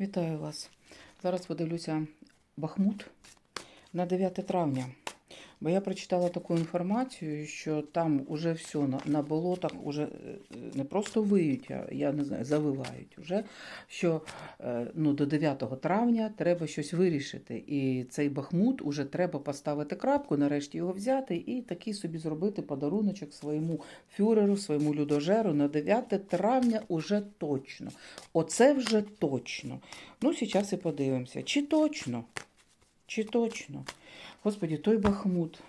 Вітаю вас. Зараз подивлюся Бахмут на 9 травня. Бо я прочитала таку інформацію, що там уже все на, на болотах уже е, не просто виють, а я не знаю, завивають уже, що е, ну, до 9 травня треба щось вирішити. І цей Бахмут уже треба поставити крапку, нарешті його взяти і такий собі зробити подаруночок своєму фюреру, своєму людожеру на 9 травня уже точно. Оце вже точно. Ну, зараз і подивимося, чи точно, чи точно. Господі, той Бахмут.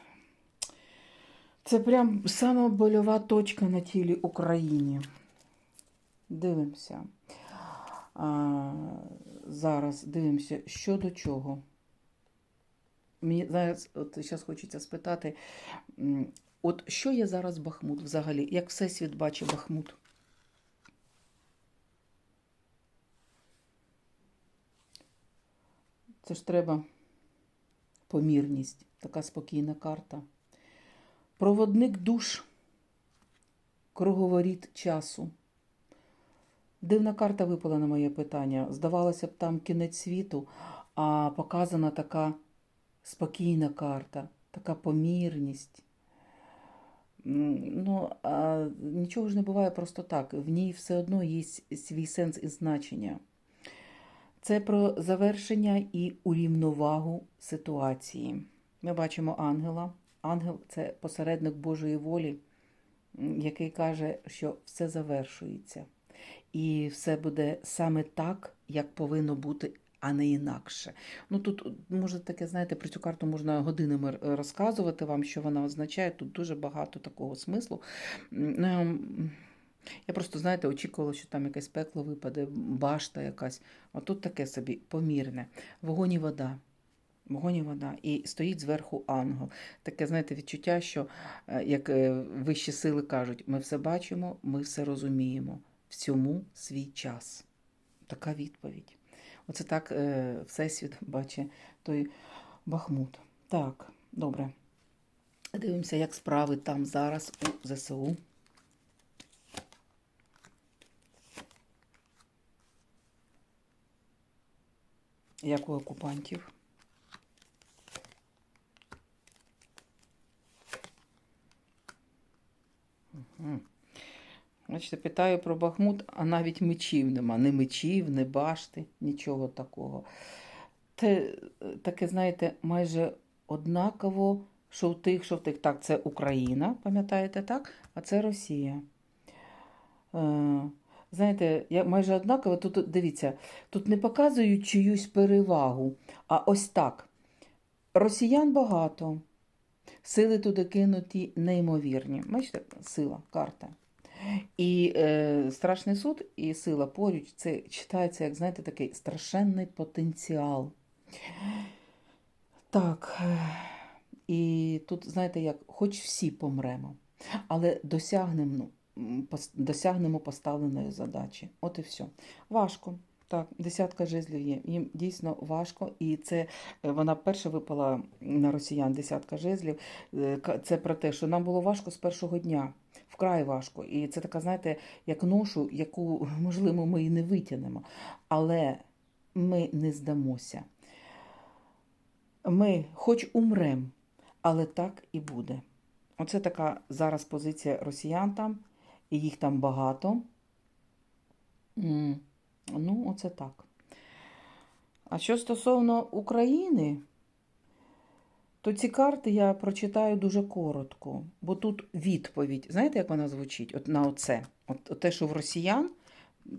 Це прям сама больова точка на тілі України. Дивимося. А, зараз дивимося, що до чого. Мені зараз, от зараз хочеться спитати, от що є зараз Бахмут взагалі? Як Всесвіт бачить Бахмут? Це ж треба помірність, така спокійна карта. Проводник душ, круговоріт часу. Дивна карта випала на моє питання. Здавалося б, там кінець світу, а показана така спокійна карта, така помірність. Ну, а нічого ж не буває просто так. В ній все одно є свій сенс і значення. Це про завершення і урівновагу ситуації. Ми бачимо ангела. Ангел це посередник Божої волі, який каже, що все завершується. І все буде саме так, як повинно бути, а не інакше. Ну тут може таке, знаєте, про цю карту можна годинами розказувати вам, що вона означає. Тут дуже багато такого смислу. Я просто, знаєте, очікувала, що там якесь пекло випаде, башта якась. А тут таке собі помірне. Вогонь і вода. Вогонь і вода. І стоїть зверху ангел. Таке, знаєте, відчуття, що е, як е, вищі сили кажуть, ми все бачимо, ми все розуміємо. Всьому свій час. Така відповідь. Оце так е, Всесвіт бачить той Бахмут. Так, добре. Дивимося, як справи там зараз у ЗСУ. Як у окупантів. Мгм. Бачите, питаю про Бахмут, а навіть мечів нема. Ні мечів, ні башти, нічого такого. Те, таке, знаєте, майже однаково, що в тих, що в тих. Так, це Україна, пам'ятаєте, так? А це Росія. Знаєте, я майже однаково, тут дивіться, тут не показують чиюсь перевагу, а ось так. Росіян багато, сили туди кинуті неймовірні. Бачите, сила, карта. І е, страшний суд і сила поруч, це читається, як знаєте, такий страшенний потенціал. Так. е, І тут, знаєте, як, хоч всі помремо, але досягнемо, ну, досягнемо поставленої задачі. От і все. Важко. Так, десятка жезлів є. Їм дійсно важко, і це е, вона перша випала на росіян, десятка жезлів. Е, Це про те, що нам було важко з першого дня, вкрай важко. І це така, знаєте, як ношу, яку, можливо, ми і не витягнемо. Але ми не здамося. Ми хоч умрем, але так і буде. Оце така зараз позиція росіян там, їх там багато. Ну, оце так. А що стосовно України, то ці карти я прочитаю дуже коротко, бо тут відповідь. Знаєте, як вона звучить? От на оце. От, от те, що в росіян,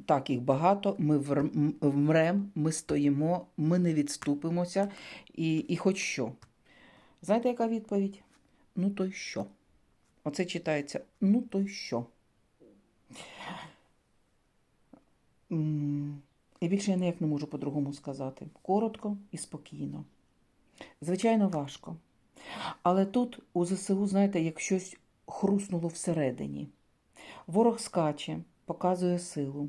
так, їх багато, ми вмрем, ми стоїмо, ми не відступимося, і, і хоч що. Знаєте, яка відповідь? Ну, то й що? Оце читається ну, то й що. І більше я ніяк не можу по-другому сказати. Коротко і спокійно. Звичайно, важко. Але тут у ЗСУ, знаєте, як щось хруснуло всередині. Ворог скаче, показує силу,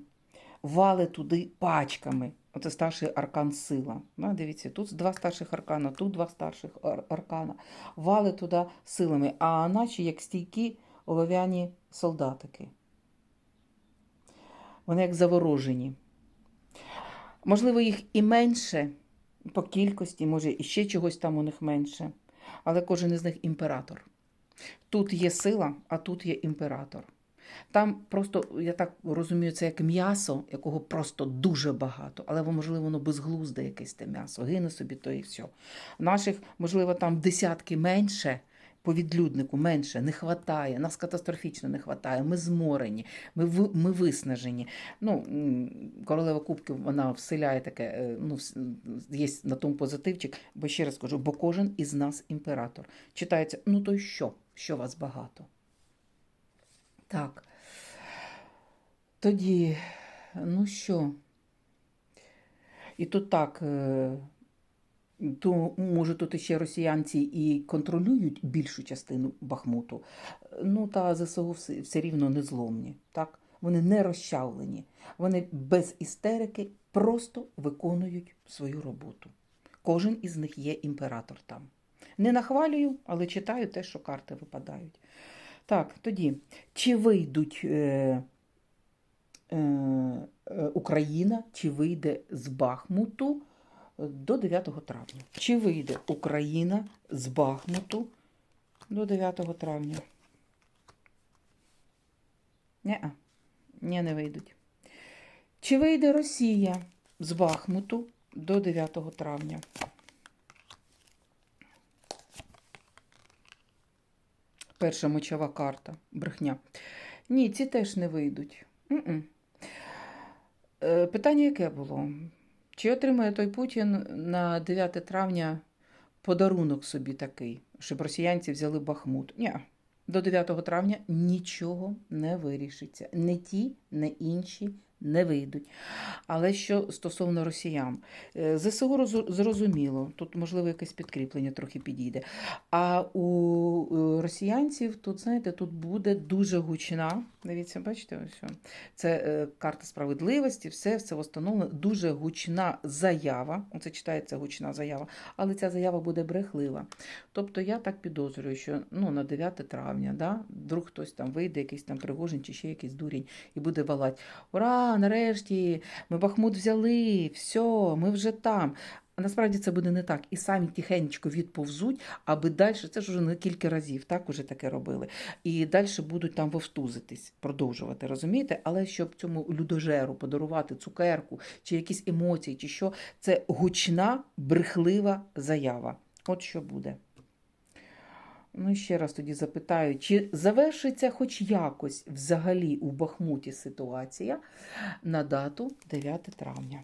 вали туди пачками. Оце старший аркан сила. Ну, дивіться, тут два старших аркана, тут два старших ар- аркана. Вали туди силами, а наче як стійкі олов'яні солдатики. Вони як заворожені. Можливо, їх і менше по кількості, може, і ще чогось там у них менше. Але кожен із них імператор. Тут є сила, а тут є імператор. Там просто, я так розумію, це як м'ясо, якого просто дуже багато, але можливо, воно безглузде якесь те м'ясо, гине собі то і все. Наших, можливо, там десятки менше. По відлюднику менше не хватає, нас катастрофічно не хватає. Ми зморені, ми, ми виснажені. Ну, королева кубків вона вселяє таке, е, ну, є на тому позитивчик, бо ще раз кажу, бо кожен із нас імператор. Читається, ну то й що? Що вас багато? Так. Тоді, ну що? І тут так, е, то, може, тут ще росіянці і контролюють більшу частину Бахмуту. Ну, та ЗСУ все, все рівно не зломні. Так? Вони не розчавлені. Вони без істерики просто виконують свою роботу. Кожен із них є імператор там. Не нахвалюю, але читаю те, що карти випадають. Так, тоді, чи вийдуть е, е, е, Україна, чи вийде з Бахмуту до 9 травня? Чи вийде Україна з Бахмуту до 9 травня? Ні, ні, не вийдуть. Чи вийде Росія з Бахмуту до 9 травня? Перша мочова карта. Брехня. Ні, ці теж не вийдуть. М-м. Е, Питання яке було? Чи отримає той Путін на 9 травня подарунок собі такий, щоб росіянці взяли Бахмут? Ні. До 9 травня нічого не вирішиться. Не ті, не інші не вийдуть. Але що стосовно росіян, Е, ЗСУ розу- зрозуміло, тут можливо якесь підкріплення трохи підійде. А у е, росіянців тут, знаєте, тут буде дуже гучна. Дивіться, бачите, ось. Це е, карта справедливості, все, все встановлено. Дуже гучна заява. Оце читається гучна заява, але ця заява буде брехлива. Тобто я так підозрюю, що ну, на 9 травня, да, вдруг хтось там вийде, якийсь там Пригожин чи ще якийсь дурень, і буде балать: Ура! Нарешті! Ми Бахмут взяли, все, ми вже там. А насправді це буде не так. І самі тихенько відповзуть, аби далі, це ж вже не кілька разів, так уже таке робили. І далі будуть там вовтузитись, продовжувати, розумієте? Але щоб цьому людожеру подарувати цукерку чи якісь емоції, чи що, це гучна, брехлива заява. От що буде. Ну, ще раз тоді запитаю, чи завершиться хоч якось взагалі у Бахмуті ситуація на дату 9 травня?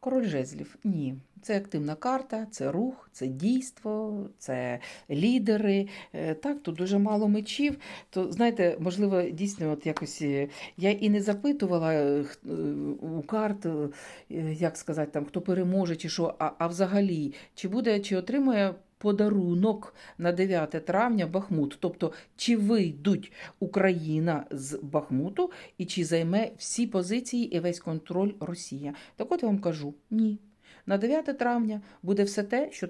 Король жезлів. Ні. Це активна карта, це рух, це дійство, це лідери. Е, Так, тут дуже мало мечів. То, знаєте, можливо, дійсно, от якось е, я і не запитувала е, у карт, як сказати, там, хто переможе, чи що, а, а взагалі, чи буде, чи отримає подарунок на 9 травня Бахмут. Тобто, чи вийдуть Україна з Бахмуту і чи займе всі позиції і весь контроль Росія? Так от я вам кажу: ні. На 9 травня буде все те, що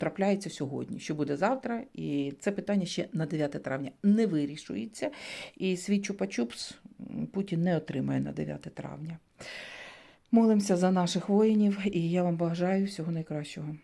трапляється сьогодні, що буде завтра, і це питання ще на 9 травня не вирішується. І свій чупа-чупс Путін не отримає на 9 травня. Молимося за наших воїнів, і я вам бажаю всього найкращого.